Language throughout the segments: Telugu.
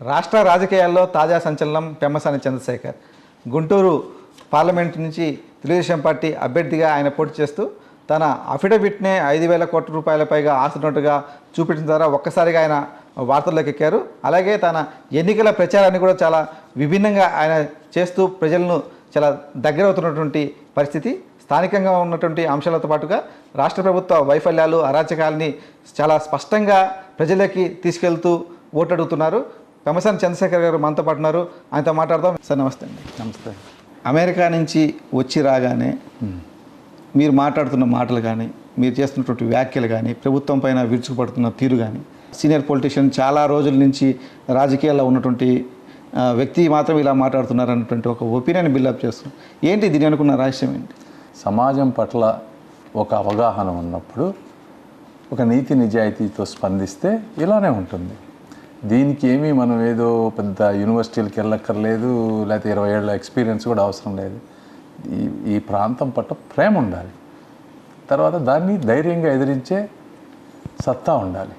రాష్ట్ర రాజకీయాల్లో తాజా సంచలనం పెమ్మసాని చంద్రశేఖర్. గుంటూరు పార్లమెంట్ నుంచి తెలుగుదేశం పార్టీ అభ్యర్థిగా ఆయన పోటీ చేస్తూ తన అఫిడవిట్నే ఐదు వేల కోట్ల రూపాయల పైగా ఆస్తున్నట్టుగా చూపించిన ద్వారా ఒక్కసారిగా ఆయన వార్తల్లోకి ఎక్కారు. అలాగే తన ఎన్నికల ప్రచారాన్ని కూడా చాలా విభిన్నంగా ఆయన చేస్తూ ప్రజలను చాలా దగ్గర అవుతున్నటువంటి పరిస్థితి స్థానికంగా ఉన్నటువంటి అంశాలతో పాటుగా రాష్ట్ర ప్రభుత్వ వైఫల్యాలు అరాచకాలని చాలా స్పష్టంగా ప్రజలకి తీసుకెళ్తూ ఓటడుగుతున్నారు. పెమసాని చంద్రశేఖర్ గారు మనతో పాటు ఉన్నారు. ఆయనతో మాట్లాడదాం. సార్ నమస్తే అండి. నమస్తే. అమెరికా నుంచి వచ్చి రాగానే మీరు మాట్లాడుతున్న మాటలు కానీ మీరు చేస్తున్నటువంటి వ్యాఖ్యలు కానీ ప్రభుత్వం పైన విరుచుకుపడుతున్న తీరు కానీ సీనియర్ పొలిటీషియన్ చాలా రోజుల నుంచి రాజకీయాల్లో ఉన్నటువంటి వ్యక్తి మాత్రం ఇలా మాట్లాడుతున్నారు అన్నటువంటి ఒక ఒపీనియన్ బిల్డప్ చేస్తున్నారు ఏంటి దీని అనుకున్న రహస్యం ఏంటి? సమాజం పట్ల ఒక అవగాహన ఉన్నప్పుడు ఒక నీతి నిజాయితీతో స్పందిస్తే ఇలానే ఉంటుంది. దీనికి ఏమీ మనం ఏదో పెద్ద యూనివర్సిటీలకు వెళ్ళక్కర్లేదు లేకపోతే ఇరవై ఏళ్ళ ఎక్స్పీరియన్స్ కూడా అవసరం లేదు. ఈ ఈ ప్రాంతం పట్ల ప్రేమ ఉండాలి. తర్వాత దాన్ని ధైర్యంగా ఎదిరించే సత్తా ఉండాలి.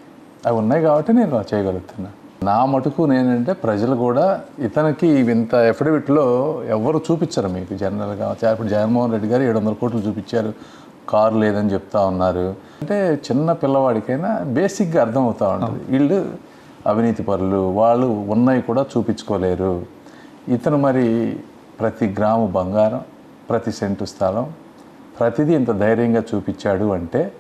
అవి ఉన్నాయి కాబట్టి నేను చేయగలుగుతున్నా. నా మటుకు నేనంటే ప్రజలు కూడా ఇతనికి ఇంత ఎఫిడవిట్లో ఎవరు చూపించరు మీకు. జనరల్గా ఇప్పుడు జగన్మోహన్ రెడ్డి గారు ఏడు వందల కోట్లు చూపించారు. కారు లేదని చెప్తా ఉన్నారు. అంటే చిన్న పిల్లవాడికైనా బేసిక్గా అర్థం అవుతూ ఉంటుంది. వీళ్ళు అవినీతి పరులు వాళ్ళు ఉన్నాయి కూడా చూపించుకోలేరు. ఇతను మరి ప్రతి గ్రాము బంగారం ప్రతి సెంటు స్థలం ప్రతిదీ ఇంత ధైర్యంగా చూపించాడు అంటే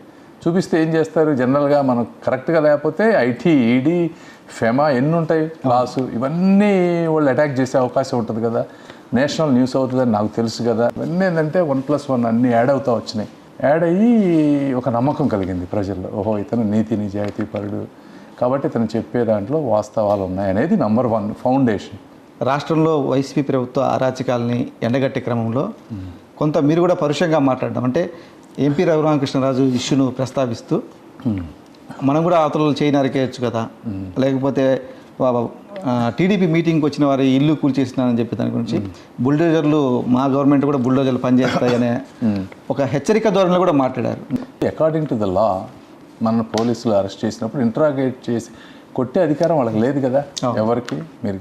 చూపిస్తే ఏం చేస్తారు? జనరల్గా మనం కరెక్ట్గా లేకపోతే ఐటీ ఈడీ ఫెమా ఎన్ని ఉంటాయి? క్లాసు ఇవన్నీ వాళ్ళు అటాక్ చేసే అవకాశం ఉంటుంది కదా. నేషనల్ న్యూస్ అవుతుందని నాకు తెలుసు కదా. ఇవన్నీ ఏంటంటే వన్ ప్లస్ వన్ అన్నీ యాడ్ అవుతా వచ్చినాయి. యాడ్ అయ్యి ఒక నమ్మకం కలిగింది ప్రజల్లో. ఓహో ఇతను నీతి నిజాయితీ పరుడు. కాబట్టి ఇతను చెప్పే దాంట్లో వాస్తవాలు ఉన్నాయి అనేది నంబర్ వన్ ఫౌండేషన్ రాష్ట్రంలో వైసీపీ ప్రభుత్వ అరాచకాలని ఎండగట్టే క్రమంలో కొంత మీరు కూడా పరుషంగా మాట్లాడడం. అంటే ఎంపీ రఘురామకృష్ణరాజు ఇష్యూను ప్రస్తావిస్తూ మనం కూడా అవతల చేయి నరికేయచ్చు కదా. లేకపోతే టీడీపీ మీటింగ్కి వచ్చిన వారి ఇల్లు కూల్చేసినారని చెప్పి దాని గురించి బుల్డోజర్లు మా గవర్నమెంట్ కూడా బుల్డోజర్లు పనిచేస్తాయనే ఒక హెచ్చరిక ధోరణిలో కూడా మాట్లాడారు. అకార్డింగ్ టు ద లా మన పోలీసులు అరెస్ట్ చేసినప్పుడు ఇంట్రాగేట్ చేసి కొట్టే అధికారం వాళ్ళకి లేదు కదా. ఎవరికి? మీరు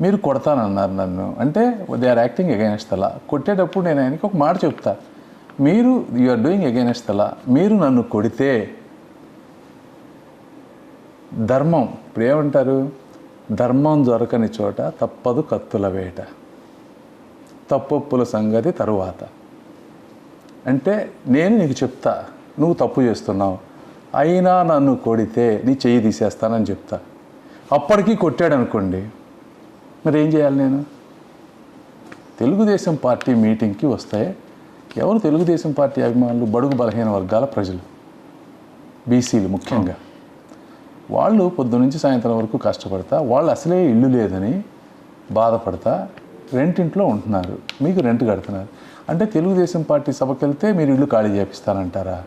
మీరు కొడతానన్నారు నన్ను. అంటే they are acting against the law కొట్టేటప్పుడు నేను ఆయనకి ఒక మాట చెప్తా. మీరు you are doing against the law మీరు నన్ను కొడితే ధర్మం ఇప్పుడు ఏమంటారు? ధర్మం దొరకని చోట తప్పదు కత్తుల వేట. తప్పొప్పుల సంగతి తరువాత. అంటే నేను నీకు చెప్తా. నువ్వు తప్పు చేస్తున్నావు. అయినా నన్ను కొడితే నీ చెయ్యి తీసేస్తానని చెప్తా. అప్పటికీ కొట్టాడు అనుకోండి మరి ఏం చేయాలి నేను? తెలుగుదేశం పార్టీ మీటింగ్కి వస్తాయి ఎవరు తెలుగుదేశం పార్టీ అభిమానులు? బడుగు బలహీన వర్గాల ప్రజలు బీసీలు ముఖ్యంగా. వాళ్ళు పొద్దు నుంచి సాయంత్రం వరకు కష్టపడతా వాళ్ళు అసలే ఇల్లు లేదని బాధపడతా రెంటింట్లో ఉంటున్నారు. మీకు రెంట్ కడుతున్నారు. అంటే తెలుగుదేశం పార్టీ సభకెళ్తే మీరు ఇల్లు ఖాళీ చేపిస్తానంటారా?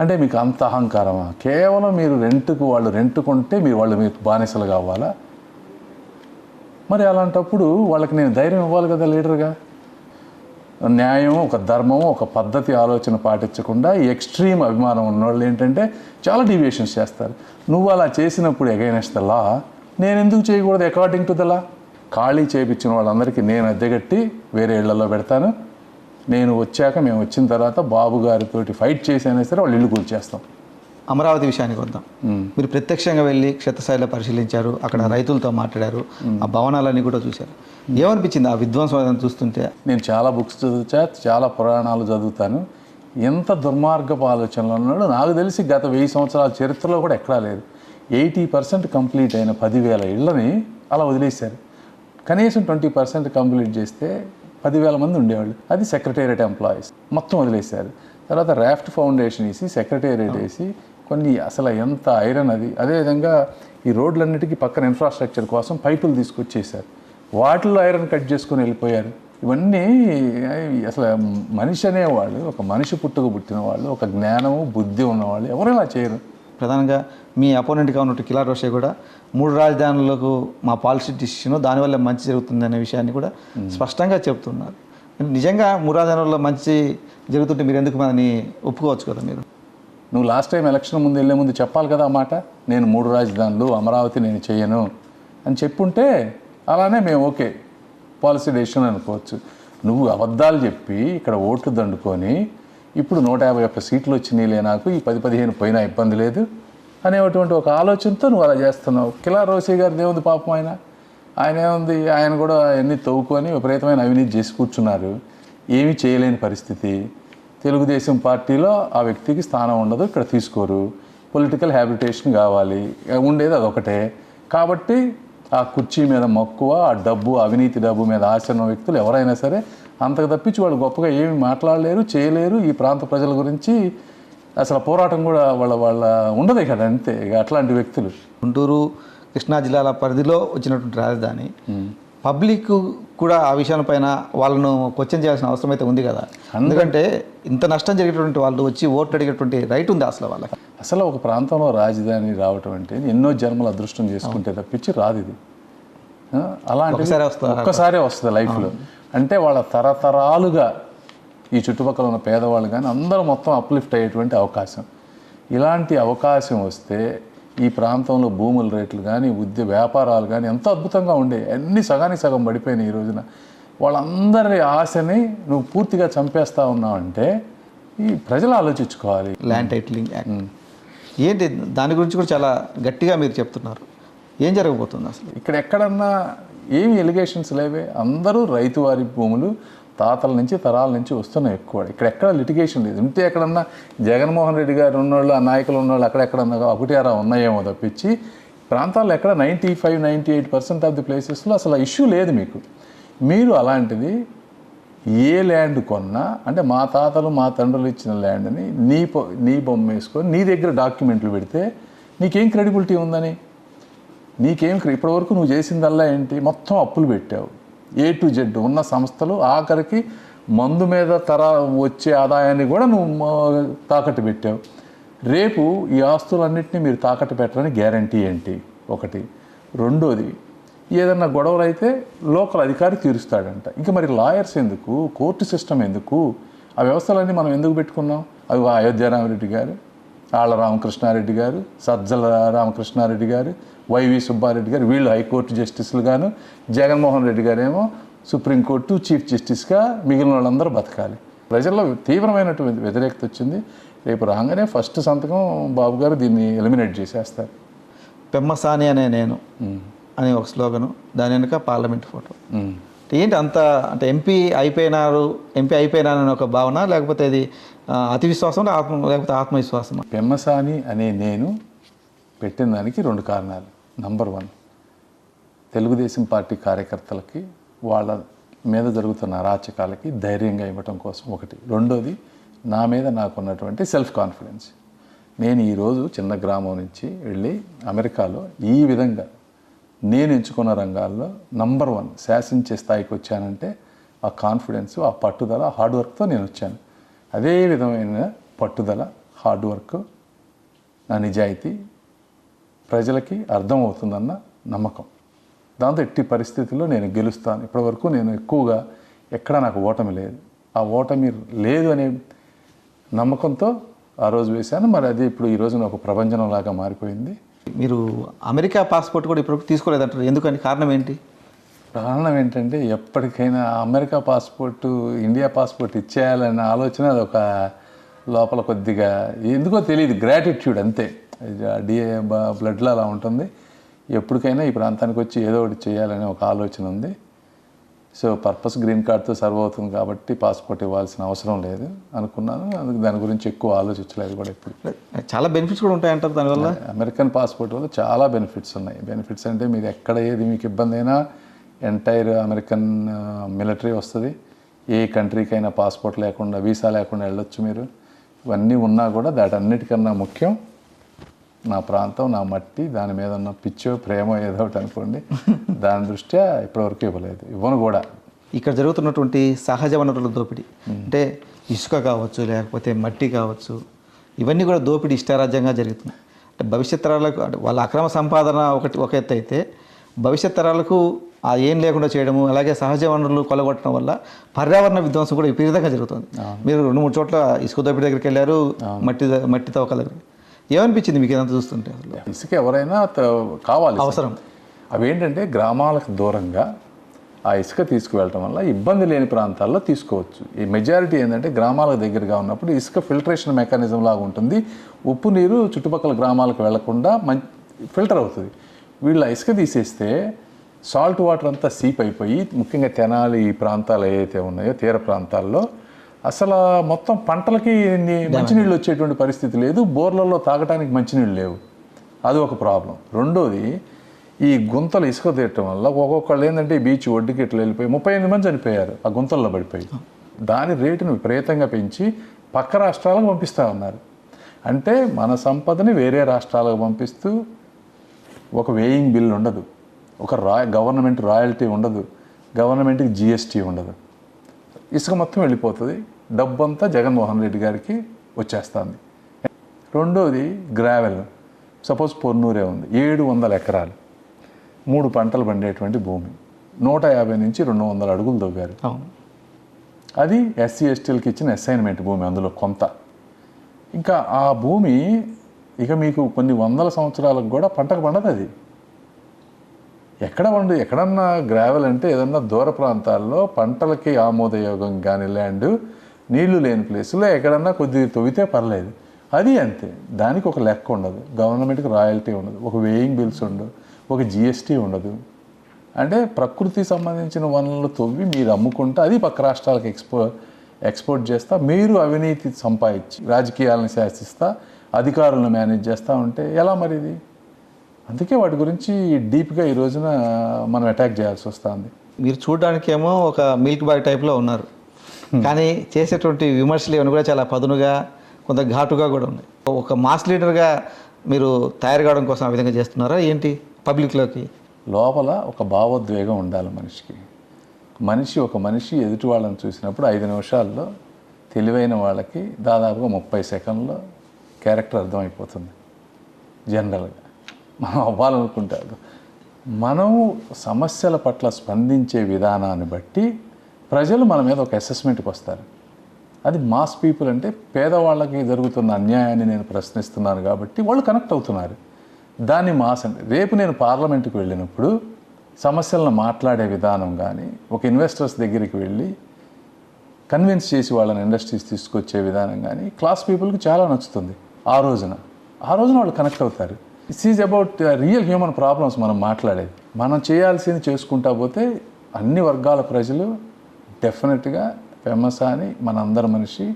అంటే మీకు అంత అహంకారమా? కేవలం మీరు రెంట్కు వాళ్ళు రెంట్ కొంటే మీరు వాళ్ళు మీకు బానిసలు కావాలా? మరి అలాంటప్పుడు వాళ్ళకి నేను ధైర్యం ఇవ్వాలి కదా లీడర్గా? న్యాయం ఒక ధర్మం ఒక పద్ధతి ఆలోచన పాటించకుండా ఈ ఎక్స్ట్రీమ్ అభిమానం ఉన్న వాళ్ళు ఏంటంటే చాలా డీవియేషన్స్ చేస్తారు. నువ్వు అలా చేసినప్పుడు ఎగైనస్ట్ ద లా నేను ఎందుకు చేయకూడదు అకార్డింగ్ టు ద లా ఖాళీ చేయించిన వాళ్ళందరికీ నేను అద్దెగట్టి వేరే ఇళ్ళలో పెడతాను. నేను వచ్చాక మేము వచ్చిన తర్వాత బాబు గారితోటి ఫైట్ చేసైనా సరే వాళ్ళు ఇల్లు కూల్చేస్తాం. అమరావతి విషయానికి వద్దాం. మీరు ప్రత్యక్షంగా వెళ్ళి క్షేత్రస్థాయిలో పరిశీలించారు అక్కడ రైతులతో మాట్లాడారు ఆ భవనాలన్నీ కూడా చూశారు. ఏమనిపించింది ఆ విధ్వంసం చూస్తుంటే? నేను చాలా బుక్స్ చదువుతా చాలా పురాణాలు చదువుతాను. ఎంత దుర్మార్గపు ఆలోచనలు ఉన్నాడు నాకు తెలిసి గత వెయ్యి సంవత్సరాల చరిత్రలో కూడా ఎక్కడా లేదు. ఎయిటీ పర్సెంట్ కంప్లీట్ అయిన పదివేల ఇళ్ళని అలా వదిలేశారు. కనీసం ట్వంటీ పర్సెంట్ కంప్లీట్ చేస్తే పదివేల మంది ఉండేవాళ్ళు. అది సెక్రటేరియట్ ఎంప్లాయీస్ మొత్తం వదిలేశారు. తర్వాత రాఫ్ట్ ఫౌండేషన్ వేసి సెక్రటేరియట్ వేసి కొన్ని అసలు ఎంత ఐరన్ అది. అదేవిధంగా ఈ రోడ్లన్నిటికీ పక్కన ఇన్ఫ్రాస్ట్రక్చర్ కోసం పైపులు తీసుకొచ్చేసారు వాటిల్లో ఐరన్ కట్ చేసుకొని వెళ్ళిపోయారు. ఇవన్నీ అసలు మనిషి అనేవాళ్ళు ఒక మనిషి పుట్టుక పుట్టిన వాళ్ళు ఒక జ్ఞానము బుద్ధి ఉన్నవాళ్ళు ఎవరు ఇలా చేయరు. ప్రధానంగా మీ అపోనెంట్గా ఉన్నట్టు కిలా రోషే కూడా మూడు రాజధానులకు మా పాలసీ డిసిషన్ దానివల్ల మంచి జరుగుతుంది అనే విషయాన్ని కూడా స్పష్టంగా చెప్తున్నారు. నిజంగా మూడు రాజధానుల్లో మంచి జరుగుతుంటే మీరు ఎందుకు మనని ఒప్పుకోవచ్చు కదా మీరు? నువ్వు లాస్ట్ టైం ఎలక్షన్ ముందు వెళ్ళే ముందు చెప్పాలి కదా ఆ మాట? నేను మూడు రాజధానులు అమరావతి నేను చేయను అని చెప్పుంటే అలానే మేము ఓకే పాలసీ డెసిషన్ అనుకోవచ్చు. నువ్వు అబద్ధాలు చెప్పి ఇక్కడ ఓట్లు దండుకొని ఇప్పుడు నూట యాభై ఒక్క సీట్లు వచ్చినాయిలే నాకు ఈ పది పదిహేను పోయినా ఇబ్బంది లేదు అనేటువంటి ఒక ఆలోచనతో నువ్వు అలా చేస్తున్నావు. కిలా రోసే గారి ఏముంది పాపం ఆయన. ఆయన ఏముంది? ఆయన కూడా అన్ని తవ్వుకొని విపరీతమైన అవినీతి చేసి కూర్చున్నారు. ఏమీ చేయలేని పరిస్థితి. తెలుగుదేశం పార్టీలో ఆ వ్యక్తికి స్థానం ఉండదు ఇక్కడ తీసుకోరు. పొలిటికల్ హ్యాబిటేషన్ కావాలి. ఉండేది అదొకటే. కాబట్టి ఆ కుర్చీ మీద మక్కువ ఆ డబ్బు అవినీతి డబ్బు మీద ఆశ ఉన్న వ్యక్తులు ఎవరైనా సరే అంతకు తప్పించి వాళ్ళు గొప్పగా ఏమి మాట్లాడలేరు చేయలేరు. ఈ ప్రాంత ప్రజల గురించి అసలు పోరాటం కూడా వాళ్ళ వాళ్ళ ఉండదు ఇక్కడ అంతే. అట్లాంటి వ్యక్తులు. గుంటూరు కృష్ణా జిల్లాల పరిధిలో వచ్చినటువంటి రాజధాని. పబ్లిక్ కూడా ఆ విషయం పైన వాళ్ళను క్వశ్చన్ చేయాల్సిన అవసరం అయితే ఉంది కదా. ఎందుకంటే ఇంత నష్టం జరిగేటువంటి వాళ్ళు వచ్చి ఓట్లు అడిగేటువంటి రైట్ ఉంది అసలు వాళ్ళకి. అసలు ఒక ప్రాంతంలో రాజధాని రావటం అంటే ఎన్నో జన్మల అదృష్టం చేసుకుంటే తప్పించి రాదు ఇది. వస్తుందా? ఒక్కసారే వస్తుంది లైఫ్లో. అంటే వాళ్ళ తరతరాలుగా ఈ చుట్టుపక్కల ఉన్న పేదవాళ్ళు కానీ అందరూ మొత్తం అప్లిఫ్ట్ అయ్యేటువంటి అవకాశం. ఇలాంటి అవకాశం వస్తే ఈ ప్రాంతంలో భూముల రేట్లు కానీ ఉద్య వ్యాపారాలు కానీ ఎంతో అద్భుతంగా ఉండే అన్ని సగానికి సగం పడిపోయినాయి ఈ రోజున. వాళ్ళందరి ఆశని నువ్వు పూర్తిగా చంపేస్తా ఉన్నావంటే ఈ ప్రజలు ఆలోచించుకోవాలి. ల్యాండ్ టైటిలింగ్ యాక్ట్ ఏంటి దాని గురించి కూడా చాలా గట్టిగా మీరు చెప్తున్నారు. ఏం జరగబోతుంది అసలు? ఇక్కడ ఎక్కడన్నా ఏమి ఎలిగేషన్స్ లేవే? అందరూ రైతు వారి భూములు తాతల నుంచి తరాల నుంచి వస్తున్నాయి ఎక్కువ. ఇక్కడ ఎక్కడ లిటిగేషన్ లేదు. ఉంటే ఎక్కడన్నా జగన్మోహన్ రెడ్డి గారు ఉన్నోళ్ళు ఆ నాయకులు ఉన్నోళ్ళు అక్కడెక్కడన్నా ఒకటి అరా ఉన్నాయేమో తప్పించి ప్రాంతాల్లో ఎక్కడ ninety five ninety eight percent of the ప్లేసెస్లో అసలు ఇష్యూ లేదు మీకు. మీరు అలాంటిది ఏ ల్యాండ్ కొన్నా అంటే మా తాతలు మా తండ్రులు ఇచ్చిన ల్యాండ్ని నీ పొ నీ బొమ్మ వేసుకొని నీ దగ్గర డాక్యుమెంట్లు పెడితే నీకేం క్రెడిబిలిటీ ఉందని? నీకేం క్రె- ఇప్పటివరకు నువ్వు చేసిందల్లా ఏంటి? మొత్తం అప్పులు పెట్టావు. ఏ టు జెడ్ ఉన్న సంస్థలు ఆఖరికి మందు మీద తర వచ్చే ఆదాయాన్ని కూడా నువ్వు తాకట్టు పెట్టావు. రేపు ఈ ఆస్తులన్నింటినీ మీరు తాకట్టు పెట్టడానికి గ్యారంటీ ఏంటి? ఒకటి. రెండోది ఏదన్నా గొడవలు అయితే లోకల్ అధికారి తీరుస్తాడంట. ఇంకా మరి లాయర్స్ ఎందుకు? కోర్టు సిస్టమ్ ఎందుకు? ఆ వ్యవస్థలన్నీ మనం ఎందుకు పెట్టుకున్నాం? అవి అయోధ్యారామరెడ్డి గారు. ఆళ్ళ రామకృష్ణారెడ్డి గారు సజ్జల రామకృష్ణారెడ్డి గారు వైవి సుబ్బారెడ్డి గారు వీళ్ళు హైకోర్టు జస్టిస్లు గాను జగన్మోహన్ రెడ్డి గారేమో సుప్రీంకోర్టు చీఫ్ జస్టిస్గా మిగిలిన వాళ్ళందరూ బతకాలి. ప్రజల్లో తీవ్రమైనటువంటి వ్యతిరేకత వచ్చింది. రేపు రాగానే ఫస్ట్ సంతకం బాబు గారు దీన్ని ఎలిమినేట్ చేసేస్తారు. పెమ్మసాని అనే నేను అనే ఒక స్లోగను దాని వెనుక పార్లమెంట్ ఫోటో. ఏంటి అంత అంటే ఎంపీ అయిపోయినారు ఎంపీ అయిపోయినారని ఒక భావన లేకపోతే అది అతి విశ్వాసం ఆత్మ లేకపోతే ఆత్మవిశ్వాసం? పెమ్మసాని అనే నేను పెట్టిన దానికి రెండు కారణాలు. నంబర్ వన్ తెలుగుదేశం పార్టీ కార్యకర్తలకి వాళ్ళ మీద జరుగుతున్న అరాచకాలకి ధైర్యంగా ఇవ్వటం కోసం ఒకటి. రెండోది నా మీద నాకున్నటువంటి సెల్ఫ్ కాన్ఫిడెన్స్ నేను ఈరోజు చిన్న గ్రామం నుంచి వెళ్ళి అమెరికాలో ఈ విధంగా నేను ఎంచుకున్న రంగాల్లో నంబర్ వన్ శాసించే స్థాయికి వచ్చానంటే ఆ కాన్ఫిడెన్స్ ఆ పట్టుదల హార్డ్ వర్క్తో నేను వచ్చాను. అదే విధమైన పట్టుదల హార్డ్ వర్క్ నా నిజాయితీ ప్రజలకి అర్థమవుతుందన్న నమ్మకం. దాంతో ఎట్టి పరిస్థితుల్లో నేను గెలుస్తాను. ఇప్పటివరకు నేను ఎక్కువగా ఎక్కడ నాకు ఓటమి లేదు. ఆ ఓటమి లేదు అనే నమ్మకంతో ఆ రోజు వేశాను. మరి అది ఇప్పుడు ఈ రోజున ఒక ప్రపంచం లాగా మారిపోయింది. మీరు అమెరికా పాస్పోర్ట్ కూడా ఇప్పుడు తీసుకోలేదంటారు ఎందుకని? కారణం ఏంటి? కారణం ఏంటంటే ఎప్పటికైనా అమెరికా పాస్పోర్ట్ ఇండియా పాస్పోర్ట్ ఇచ్చేయాలనే ఆలోచన అది ఒక లోపల కొద్దిగా ఎందుకో తెలియదు. గ్రాటిట్యూడ్ అంతే. డిఏ బ్లడ్లో అలా ఉంటుంది. ఎప్పటికైనా ఈ ప్రాంతానికి వచ్చి ఏదో ఒకటి చేయాలనే ఒక ఆలోచన ఉంది. సో పర్పస్ గ్రీన్ కార్డ్తో సర్వ్ అవుతుంది కాబట్టి పాస్పోర్ట్ ఇవ్వాల్సిన అవసరం లేదు అనుకున్నాను. అందుకు దాని గురించి ఎక్కువ ఆలోచించలేదు కూడా ఇప్పుడు చాలా బెనిఫిట్స్ కూడా ఉంటాయంటారు దానివల్ల అమెరికన్ పాస్పోర్ట్ వల్ల చాలా బెనిఫిట్స్ ఉన్నాయి. బెనిఫిట్స్ అంటే మీరు ఎక్కడ ఏది మీకు ఇబ్బంది అయినా ఎంటైర్ అమెరికన్ మిలిటరీ వస్తుంది. ఏ కంట్రీకైనా పాస్పోర్ట్ లేకుండా వీసా లేకుండా వెళ్ళొచ్చు మీరు. ఇవన్నీ ఉన్నా కూడా దాటన్నిటికన్నా ముఖ్యం నా ప్రాంతం నా మట్టి దాని మీద ఉన్న పిచ్చో ప్రేమో ఏదో ఒకటి అనుకోండి. దాని దృష్ట్యా ఇప్పటివరకు ఇవ్వలేదు. ఇవ్వను కూడా. ఇక్కడ జరుగుతున్నటువంటి సహజ వనరుల దోపిడీ. అంటే ఇసుక కావచ్చు లేకపోతే మట్టి కావచ్చు ఇవన్నీ కూడా దోపిడీ ఇష్టారాజ్యంగా జరుగుతుంది అంటే భవిష్యత్ తరాలకు వాళ్ళ అక్రమ సంపాదన ఒకటి ఒక ఎత్తు అయితే భవిష్యత్ తరాలకు ఆ ఏం లేకుండా చేయడము అలాగే సహజ వనరులు కొలగొట్టడం వల్ల పర్యావరణ విధ్వంసం కూడా విపరీతంగా జరుగుతుంది. మీరు రెండు మూడు చోట్ల ఇసుక దోపిడీ దగ్గరికి వెళ్ళారు మట్టి మట్టి తవ్వకాల దగ్గరికి ఏమనిపించింది మీకు ఇదంతా చూస్తుంటే అసలు ఇసుక ఎవరైనా కావాలి. అవసరం. అవి ఏంటంటే గ్రామాలకు దూరంగా ఆ ఇసుక తీసుకువెళ్ళటం వల్ల ఇబ్బంది లేని ప్రాంతాల్లో తీసుకోవచ్చు ఈ మెజారిటీ ఏంటంటే గ్రామాలకు దగ్గరగా ఉన్నప్పుడు ఇసుక ఫిల్టరేషన్ మెకానిజం లాగా ఉంటుంది ఉప్పు నీరు చుట్టుపక్కల గ్రామాలకు వెళ్ళకుండా మం ఫిల్టర్ అవుతుంది వీళ్ళు ఇసుక తీసేస్తే సాల్ట్ వాటర్ అంతా సీప్ అయిపోయి ముఖ్యంగా తెనాలి ఈ ప్రాంతాలు ఏవైతే ఉన్నాయో తీర ప్రాంతాల్లో అసలు మొత్తం పంటలకి మంచినీళ్ళు వచ్చేటువంటి పరిస్థితి లేదు. బోర్లలో తాగడానికి మంచినీళ్ళు లేవు. అది ఒక ప్రాబ్లం. రెండోది ఈ గుంతలు ఇసుక తీయటం వల్ల ఒక్కొక్కళ్ళు ఏంటంటే ఈ బీచ్ ఒడ్డుకి ఇట్లా వెళ్ళిపోయి ముప్పై ఎనిమిది మంది చనిపోయారు. ఆ గుంతల్లో పడిపోయి. దాని రేటును విపరీతంగా పెంచి పక్క రాష్ట్రాలకు పంపిస్తూ ఉన్నారు. అంటే మన సంపదని వేరే రాష్ట్రాలకు పంపిస్తూ ఒక వేయింగ్ బిల్ ఉండదు. ఒక రా గవర్నమెంట్ రాయల్టీ ఉండదు. గవర్నమెంట్కి జిఎస్టీ ఉండదు. ఇసుక మొత్తం వెళ్ళిపోతుంది. డబ్బంతా జగన్మోహన్ రెడ్డి గారికి వచ్చేస్తుంది. రెండోది గ్రావెల్. సపోజ్ పొన్నూరే ఉంది. ఏడు వందల ఎకరాలు. మూడు పంటలు పండేటువంటి భూమి. నూట యాభై నుంచి రెండు వందల అడుగులు అవును. అది ఎస్సీ ఎస్టీలకి ఇచ్చిన అసైన్మెంట్ భూమి అందులో కొంత. ఇంకా ఆ భూమి ఇక మీకు కొన్ని వందల సంవత్సరాలకు కూడా పంటకు పండదు అది ఎక్కడ ఉండి ఎక్కడన్నా గ్రావెల్ అంటే ఏదన్నా దూర ప్రాంతాల్లో పంటలకి ఆమోదయోగం కానీ ల్యాండ్ నీళ్ళు లేని ప్లేస్లో ఎక్కడన్నా కొద్దిగా తవ్వితే పర్లేదు. అది అంతే. దానికి ఒక లెక్క ఉండదు. గవర్నమెంట్కి రాయల్టీ ఉండదు. ఒక వేయింగ్ బిల్స్ ఉండదు. ఒక జిఎస్టీ ఉండదు. అంటే ప్రకృతి సంబంధించిన వనరులు తవ్వి మీరు అమ్ముకుంటే అది పక్క రాష్ట్రాలకు ఎక్స్పో ఎక్స్పోర్ట్ చేస్తా మీరు అవినీతి సంపాదించి రాజకీయాలను శాసిస్తా అధికారులను మేనేజ్ చేస్తూ ఉంటే ఎలా మరి ఇది? అందుకే వాటి గురించి డీప్గా ఈ రోజున మనం అటాక్ చేయాల్సి వస్తుంది. మీరు చూడడానికేమో ఒక మిల్క్ బాయ్ టైప్లో ఉన్నారు. కానీ చేసేటువంటి విమర్శలు ఇవన్నీ కూడా చాలా పదునుగా కొంత ఘాటుగా కూడా ఉన్నాయి. ఒక మాస్ లీడర్గా మీరు తయారు కావడం కోసం ఆ విధంగా చేస్తున్నారా? ఏంటి? పబ్లిక్లోకి? లోపల ఒక భావోద్వేగం ఉండాలి మనిషికి. మనిషి ఒక మనిషి ఎదుటి వాళ్ళని చూసినప్పుడు ఐదు నిమిషాల్లో తెలివైన వాళ్ళకి దాదాపుగా ముప్పై సెకండ్లో క్యారెక్టర్ అర్థమైపోతుంది. జనరల్గా. మనం అవ్వాలనుకుంటారు మనం సమస్యల పట్ల స్పందించే విధానాన్ని బట్టి ప్రజలు మన మీద ఒక అసెస్మెంట్కి వస్తారు. అది మాస్ పీపుల్ అంటే పేదవాళ్ళకి జరుగుతున్న అన్యాయాన్ని నేను ప్రశ్నిస్తున్నాను కాబట్టి వాళ్ళు కనెక్ట్ అవుతున్నారు. దాన్ని మాస్ అంటే రేపు నేను పార్లమెంట్కి వెళ్ళినప్పుడు సమస్యలను మాట్లాడే విధానం కానీ ఒక ఇన్వెస్టర్స్ దగ్గరికి వెళ్ళి కన్విన్స్ చేసి వాళ్ళని ఇండస్ట్రీస్ తీసుకొచ్చే విధానం కానీ క్లాస్ పీపుల్కి చాలా నచ్చుతుంది ఆ రోజున. ఆ రోజున వాళ్ళు కనెక్ట్ అవుతారు. It's is about real human problems మనం మాట్లాడేది. మనం చేయాల్సింది చేసుకుంటా పోతే అన్ని వర్గాల ప్రజలు డెఫినెట్గా ఫేమస్ అని మనందరి మనిషి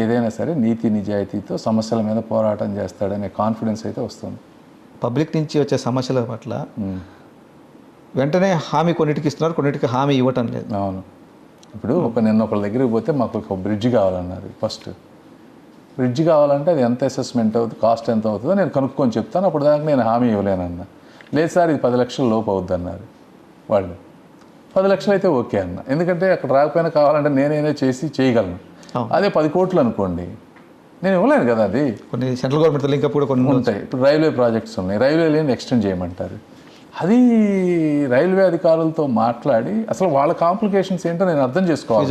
ఏదైనా సరే నీతి నిజాయితీతో సమస్యల మీద పోరాటం చేస్తాడనే కాన్ఫిడెన్స్ అయితే వస్తుంది. పబ్లిక్ నుంచి వచ్చే సమస్యల పట్ల వెంటనే హామీ కొన్నిటికి ఇస్తున్నారు కొన్నిటికి హామీ ఇవ్వటం లేదు. అవును. ఇప్పుడు ఒక నిన్న ఒకళ్ళ దగ్గరికి పోతే మాకు ఒక బ్రిడ్జ్ కావాలన్నారు. ఫస్ట్ బ్రిడ్జ్ కావాలంటే అది ఎంత అసెస్మెంట్ అవుతుంది కాస్ట్ ఎంత అవుతుందో నేను కనుక్కొని చెప్తాను. అప్పుడు దాకా నేను హామీ ఇవ్వలేనన్న. లేదు సార్ ఇది పది లక్షల లోపు అవుద్ది అన్నారు వాళ్ళు. పది లక్షలు అయితే ఓకే అన్న. ఎందుకంటే అక్కడ రాకపోయినా కావాలంటే నేనేనే చేసి చేయగలను. అదే పది కోట్లు అనుకోండి. నేను ఇవ్వలేను కదా అది. కొన్ని సెంట్రల్ గవర్నమెంట్ లింక్ అప్ కూడా కొన్ని ఉంటాయి. ఇప్పుడు రైల్వే ప్రాజెక్ట్స్ ఉన్నాయి. రైల్వే లేని ఎక్స్టెండ్ చేయమంటారు. అది రైల్వే అధికారులతో మాట్లాడి అసలు వాళ్ళ కాంప్లికేషన్స్ ఏంటో నేను అర్థం చేసుకోవాలి.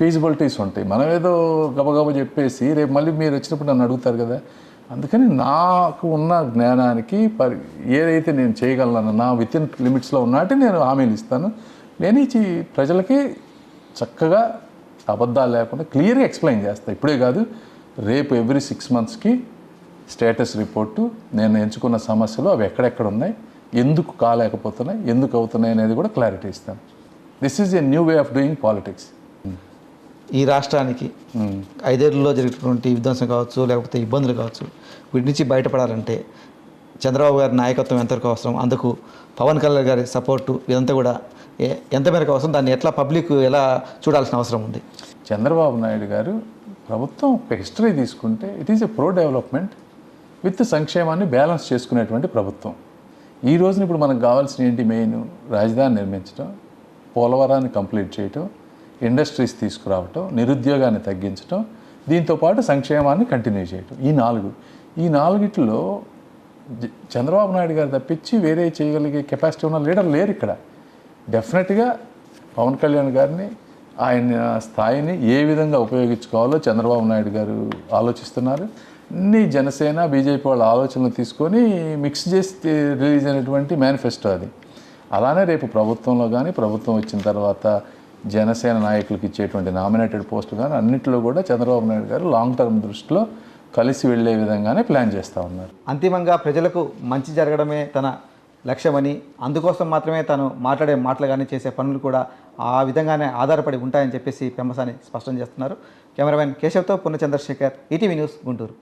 ఫీజిబిలిటీస్ ఉంటాయి. మనం ఏదో గబగబ చెప్పేసి రేపు మళ్ళీ మీరు వచ్చినప్పుడు నన్ను అడుగుతారు కదా. అందుకని నాకు ఉన్న జ్ఞానానికి పరి ఏదైతే నేను చేయగలను నా విత్ ఇన్ లిమిట్స్లో ఉన్నట్టు నేను హామీలు ఇస్తాను. నేను ఇచ్చి ప్రజలకి చక్కగా అబద్ధాలు లేకుండా క్లియర్గా ఎక్స్ప్లెయిన్ చేస్తాను ఇప్పుడే కాదు రేపు ఎవ్రీ సిక్స్ మంత్స్కి స్టేటస్ రిపోర్టు నేను ఎంచుకున్న సమస్యలు అవి ఎక్కడెక్కడ ఉన్నాయి. ఎందుకు కాలేకపోతున్నాయి ఎందుకు అవుతున్నాయి అనేది కూడా క్లారిటీ ఇస్తాను this is a new way of doing politics ఈ రాష్ట్రానికి ఐదేళ్ళలో జరిగినటువంటి విధ్వంసం కావచ్చు లేకపోతే ఇబ్బందులు కావచ్చు వీటి నుంచి బయటపడాలంటే చంద్రబాబు గారి నాయకత్వం ఎంతవరకు అవసరం? అందుకు పవన్ కళ్యాణ్ గారి సపోర్టు ఇదంతా కూడా ఎంత మేరకు అవసరం? దాన్ని ఎట్లా పబ్లిక్ ఎలా చూడాల్సిన అవసరం ఉంది? చంద్రబాబు నాయుడు గారు ప్రభుత్వం ఒక హిస్టరీ తీసుకుంటే it is a pro development with సంక్షేమాన్ని బ్యాలెన్స్ చేసుకునేటువంటి ప్రభుత్వం. ఈ రోజున ఇప్పుడు మనకు కావాల్సిన ఏంటి మెయిన్? రాజధాని నిర్మించడం పోలవరాన్ని కంప్లీట్ చేయటం ఇండస్ట్రీస్ తీసుకురావటం నిరుద్యోగాన్ని తగ్గించటం దీంతోపాటు సంక్షేమాన్ని కంటిన్యూ చేయటం. ఈ నాలుగు. ఈ నాలుగిట్లో చంద్రబాబు నాయుడు గారు తప్పించి వేరే చేయగలిగే కెపాసిటీ ఉన్న లీడర్ లేరు ఇక్కడ. డెఫినెట్గా పవన్ కళ్యాణ్ గారిని ఆయన స్థాయిని ఏ విధంగా ఉపయోగించుకోవాలో చంద్రబాబు నాయుడు గారు ఆలోచిస్తున్నారు. అన్ని జనసేన బీజేపీ వాళ్ళ ఆలోచనలు తీసుకొని మిక్స్ చేసి రిలీజ్ అయినటువంటి మేనిఫెస్టో అది. అలానే రేపు ప్రభుత్వంలో కానీ ప్రభుత్వం వచ్చిన తర్వాత జనసేన నాయకులకు ఇచ్చేటువంటి నామినేటెడ్ పోస్ట్ కానీ అన్నింటిలో కూడా చంద్రబాబు నాయుడు గారు లాంగ్ టర్మ్ దృష్టిలో కలిసి వెళ్ళే విధంగానే ప్లాన్ చేస్తూ ఉన్నారు. అంతిమంగా ప్రజలకు మంచి జరగడమే తన లక్ష్యమని అందుకోసం మాత్రమే తను మాట్లాడే మాటలు కానీ చేసే పనులు కూడా ఆ విధంగానే ఆధారపడి ఉంటాయని చెప్పేసి పెంబసాని స్పష్టం చేస్తున్నారు. కెమెరామెన్ కేశవ్తో పున్న చంద్రశేఖర్ ఈటీవీ న్యూస్ గుంటూరు.